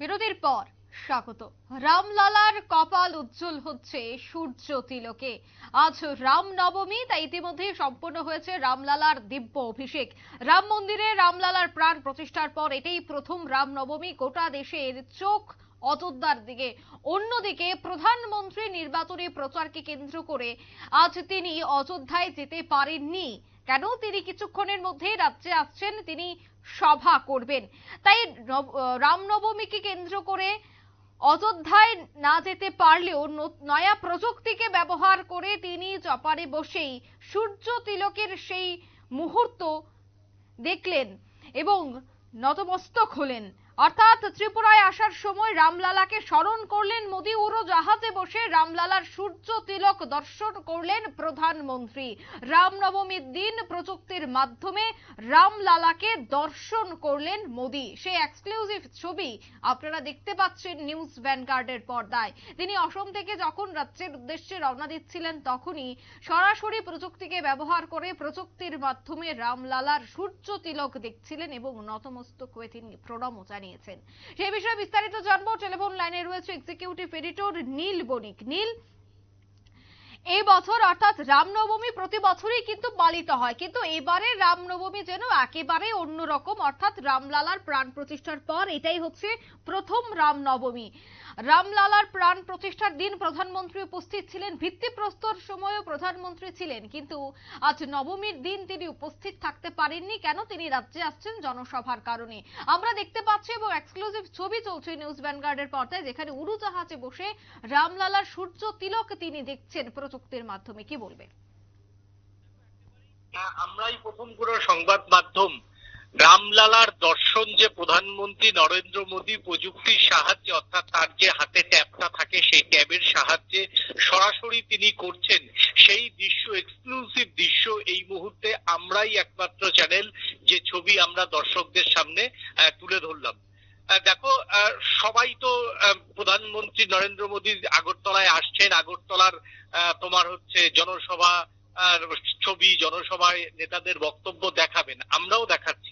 বিরতির পর স্বাগত। রামলালার কপাল উজ্জ্বল হচ্ছে সূর্য তিলকে আজ রামনবমী, তাই ইতিমধ্যে সম্পন্ন হয়েছে রামলালার দিব্য অভিষেক। রাম মন্দিরে রামলালার প্রাণ প্রতিষ্ঠার পর এটাই প্রথম রামনবমী গোটা দেশের চোখ অযোধ্যার দিকে। অন্যদিকে প্রধানমন্ত্রী নির্বাচনী প্রচারকে কেন্দ্র করে আজ তিনি অযোধ্যায় যেতে পারেননি। কেন তিনি কিছুক্ষণের মধ্যে রাজ্যে আসছেন? তিনি সভা করবেন। তাই নব- রামনবমীকে কেন্দ্র করে অযোধ্যায় না যেতে পারলেও নয়া প্রযুক্তিকে ব্যবহার করে তিনি চপারে বসেই সূর্য তিলকের সেই মুহূর্ত দেখলেন এবং নতমস্তক হলেন। অর্থাৎ ত্রিপুরায় আসার সময় রামলালাকে স্মরণ করলেন মোদী উড়োজাহাজে বসে রামলালার সূর্য তিলক দর্শন করলেন প্রধানমন্ত্রী। রামনবমীর দিন প্রযুক্তির মাধ্যমে রামলালাকে দর্শন করলেন মোদী। সেই এক্সক্লুসিভ ছবি আপনারা দেখতে পাচ্ছেন নিউজ ভ্যানগার্ডের পর্দায়। তিনি অসম থেকে যখন রাজ্যের উদ্দেশ্যে রওনা দিচ্ছিলেন তখনই সরাসরি প্রযুক্তিকে ব্যবহার করে প্রযুক্তির মাধ্যমে রামলালার সূর্য তিলক দেখছিলেন এবং নতমস্তক হয়ে তিনি জানিয়েছেন। সেই বিষয়ে বিস্তারিত জানব। টেলিফোন লাইনে রয়েছে এক্সিকিউটিভ এডিটর নীল বণিক। নীল, এই বছর অর্থাৎ রামনবমী প্রতি বছরই কিন্তু পালিত হয়। কিন্তু এবারে রামনবমী যেন একেবারে অন্যরকম, অর্থাৎ রামলালার প্রাণ প্রতিষ্ঠার পর এটাই হচ্ছে প্রথম রামনবমী। রামলালার প্রাণ প্রতিষ্ঠার দিন প্রধানমন্ত্রী উপস্থিত ছিলেন। ভিত্তিপ্রস্তর সময়ও প্রধানমন্ত্রী ছিলেন কিন্তু আজ নবমীর দিন তিনি উপস্থিত থাকতে পারেননি। কেন তিনি রাজ্যে আসছেন জনসভার কারণে? আমরা দেখতে পাচ্ছি এবং এক্সক্লুসিভ ছবি চলছে নিউজ ভ্যানগার্ডের পর্দায় যেখানে উড়োজাহাজে বসে রামলালার সূর্য তিলক তিনি দেখছেন প্রযুক্তির মাধ্যমে। কি বলবেন হ্যাঁ, আমরাই প্রথম কোনো সংবাদ মাধ্যম রামলালার দর্শন যে প্রধানমন্ত্রী নরেন্দ্র মোদী প্রযুক্তির সাহায্যে, অর্থাৎ তার যে হাতে ট্যাবটা থাকে, সেই ট্যাবের সাহায্যে সরাসরি তিনি করছেন। সেই দৃশ্য এক্সক্লুসিভ দৃশ্য এই মুহূর্তে আমরাই একমাত্র চ্যানেল যে ছবি আমরা দর্শকদের সামনে তুলে ধরলাম। দেখো সবাই তো প্রধানমন্ত্রী নরেন্দ্র মোদী আগরতলায় আসছেন। আগরতলার তোমার হচ্ছে জনসভা ছবি জনসভায় নেতাদের বক্তব্য দেখাবেন। আমরাও দেখাচ্ছি।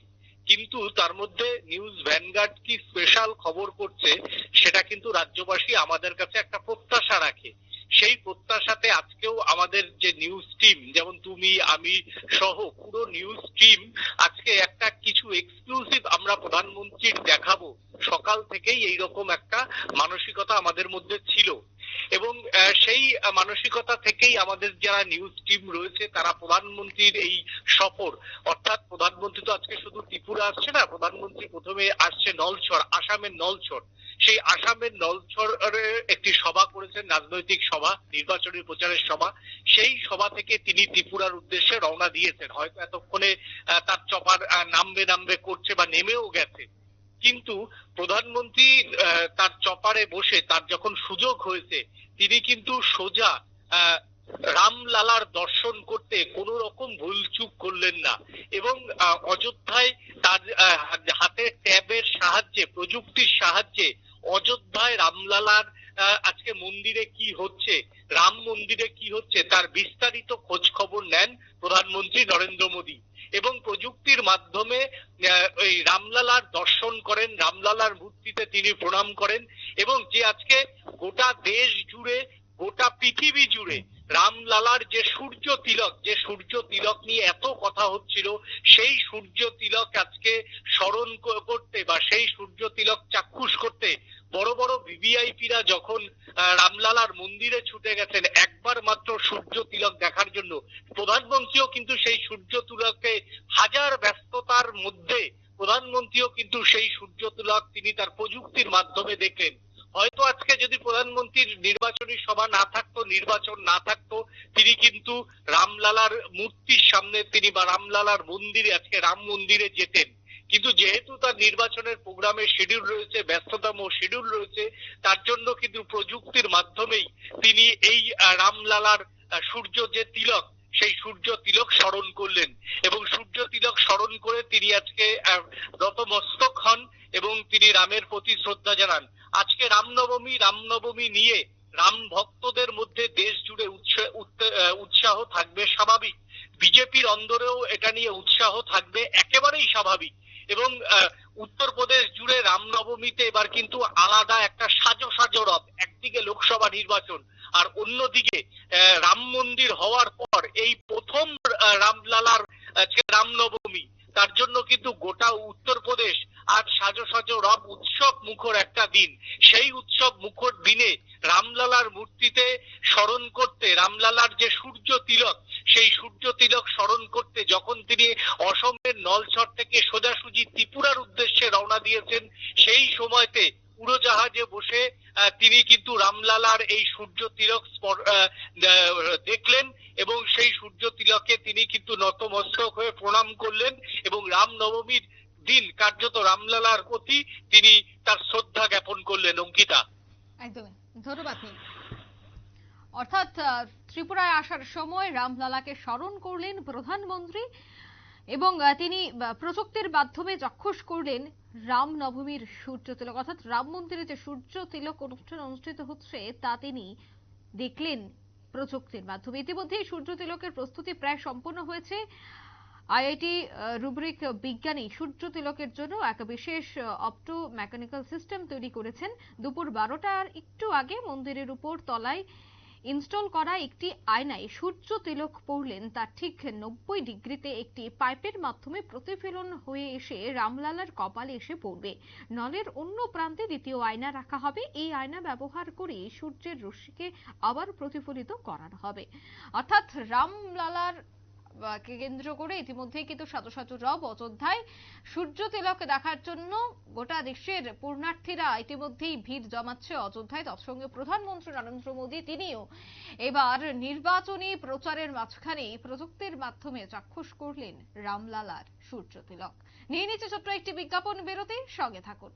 কিন্তু তার মধ্যে নিউজ ভ্যানগার্ড কি স্পেশাল খবর করছে, সেটা কিন্তু রাজ্যবাসী আমাদের কাছে একটা প্রত্যাশা রাখে। সেই প্রত্যাশাতে আজকেও আমাদের যে নিউজ টিম, যেমন তুমি, আমি সহ পুরো নিউজ টিম, আজকে একটা কিছু এক্সক্লুসিভ আমরা প্রধানমন্ত্রীর দেখাবো। সকাল থেকেই এইরকম একটা মানসিকতা আমাদের মধ্যে ছিল। এবং সেই মানসিকতা থেকেই আমাদের যারা নিউজ টিম রয়েছে, তারা প্রধানমন্ত্রীর এই সফর। অর্থাৎ প্রধানমন্ত্রী তো আজকে শুধু ত্রিপুরা আসছে না, প্রধানমন্ত্রী প্রথমে আসছে নলছর, আসামের নলছর। সেই আসামের নলছরে একটি সভা করেছেন রাজনৈতিক সভা, নির্বাচনী প্রচারের সভা। সেই সভা থেকে তিনি ত্রিপুরার উদ্দেশ্যে রওনা দিয়েছেন। হয়তো এতক্ষণে তার চপার নামবে নামবে করছে বা নেমেও গেছে। কিন্তু প্রধানমন্ত্রী তার চপারে বসে তার যখন সুযোগ হয়েছে, তিনি কিন্তু সোজা রামলালার দর্শন করতে কোন রকম ভুলচুক করলেন না এবং অযোধ্যায় তার হাতে ট্যাবের সাহায্যে, প্রযুক্তির সাহায্যে অযোধ্যায় রামলালার আজকে মন্দিরে কি হচ্ছে, রাম মন্দিরে কি হচ্ছে, তার বিস্তারিত খোঁজ খবর নেন প্রধানমন্ত্রী নরেন্দ্র মোদী। এবং প্রযুক্তির মাধ্যমে ওই রামলালার দর্শন করেন, রামলালার মূর্তিতে তিনি প্রণাম করেন এবং যে আজকে গোটা দেশ জুড়ে, গোটা পৃথিবী জুড়ে রামলালার যে সূর্য তিলক, যে সূর্য তিলক নিয়ে এত কথা হচ্ছিল, সেই সূর্য তিলক আজকে স্মরণ করতে বা সেই সূর্য তিলক চাক্ষুষ করতে বড় বড় ভিভিআইপিরা যখন রামলালার মন্দিরে ছুটে গেছেন একবার মাত্র সূর্য তিলক দেখার জন্য। প্রধানমন্ত্রীও কিন্তু সেই সূর্য তিলকে হাজার ব্যস্ততার মধ্যে প্রধানমন্ত্রীও কিন্তু সেই সূর্য তিলক তিনি তার প্রযুক্তির মাধ্যমে দেখলেন। হয়তো আজকে যদি প্রধানমন্ত্রীর নির্বাচনী সভা না থাকতো, নির্বাচন না থাকতো, তিনি কিন্তু রামলালার মূর্তির সামনে তিনি বা রামলালার মন্দিরে, আজকে রাম মন্দিরে যেতেন। কিন্তু যেহেতু তার নির্বাচনের প্রোগ্রামে শিডিউল রয়েছে ব্যস্ততম শিডিউল রয়েছে তার জন্য কিন্তু প্রযুক্তির মাধ্যমেই তিনি এই রামলালার সূর্য যে তিলক সেই সূর্য তিলক স্মরণ করলেন। এবং সূর্য তিলক স্মরণ করে তিনি আজকে আহ, নতমস্তক হন এবং তিনি রামের প্রতি শ্রদ্ধা জানান। আজকে রামনবমী রামনবমী নিয়ে রাম ভক্তদের মধ্যে দেশ জুড়ে উৎসাহ থাকবে স্বাভাবিক। বিজেপির অন্দরেও এটা নিয়ে উৎসাহ থাকবে একেবারেই স্বাভাবিক। এবং উত্তরপ্রদেশ জুড়ে রামনবমীতে এবার কিন্তু আলাদা একটা সাজো সাজো রব একদিকে লোকসভা নির্বাচন আর অন্যদিকে রাম মন্দির হওয়ার পর এই প্রথম রামলালার রামনবমী, তার জন্য কিন্তু গোটা উত্তরপ্রদেশ আজ সাজো সাজো রব উৎসব মুখর একটা দিন। সেই উৎসব মুখর দিনে রামলালার মূর্তিতে স্মরণ করতে, রামলালার যে সূর্য তিলক সেই সূর্য তিলক স্মরণ করতে যখন তিনি অসমের নলছর থেকে সোজাসুজি ত্রিপুরার উদ্দেশ্যে রওনা দিয়েছেন, সেই সময়তে উড়োজাহাজে বসে তিনি কিন্তু রামলালার এই সূর্য তিলক দেখলেন এবং সেই সূর্য তিলকে তিনি কিন্তু নতমস্তক হয়ে প্রণাম করলেন এবং রামনবমীর দিন কার্যত রামলালার প্রতি তিনি তার শ্রদ্ধা জ্ঞাপন করলেন, অঙ্কিতা। একদমই ধন্যবাদ অর্থাৎ ত্রিপুরায় আসার সময় রামলালাকে স্মরণ করলেন প্রধানমন্ত্রী এবং তিনি প্রযুক্তির মাধ্যমে চাক্ষুষ করলেন রাম নবমীর সূর্য তিলক অর্থাৎ রাম মন্দিরে যে সূর্য তিলক অনুষ্ঠান অনুষ্ঠিত হচ্ছে, তা তিনি দেখলেন প্রযুক্তির মাধ্যমে। ইতিমধ্যে সূর্য তিলকের প্রস্তুতি প্রায় সম্পন্ন হয়েছে। আইআইটি রুব্রিক বিজ্ঞানী সূর্য তিলকের জন্য এক বিশেষ অপটো মেকানিক্যাল সিস্টেম তৈরি করেছেন। দুপুর বারোটার একটু আগে মন্দিরের উপর তলায় ইনস্টল করা একটি আয়নায় সূর্য তিলক পড়লেন তার ঠিক নব্বই ডিগ্রিতে একটি পাইপের মাধ্যমে প্রতিফলন হয়ে এসে রামলালার কপালে এসে পড়বে। নলের অন্য প্রান্তে দ্বিতীয় আয়না রাখা হবে। এই আয়না ব্যবহার করে সূর্যের রশ্মিকে আবার প্রতিফলিত করানো হবে। অর্থাৎ রামলালার কেন্দ্র করে ইতিমধ্যেই কিন্তু রব অযোধ্যায় সূর্য তিলক দেখার জন্য গোটা দেশের পূর্ণার্থীরা ইতিমধ্যেই ভিড় জমাচ্ছে অযোধ্যায়। তৎসঙ্গে প্রধানমন্ত্রী নরেন্দ্র মোদী, তিনিও এবার নির্বাচনী প্রচারের মাঝখানে প্রযুক্তির মাধ্যমে চাক্ষুষ করলেন রামলালার সূর্য তিলক। নিয়ে নিচ্ছে ছোট্ট একটি বিজ্ঞাপন বেরোতে সঙ্গে থাকুন।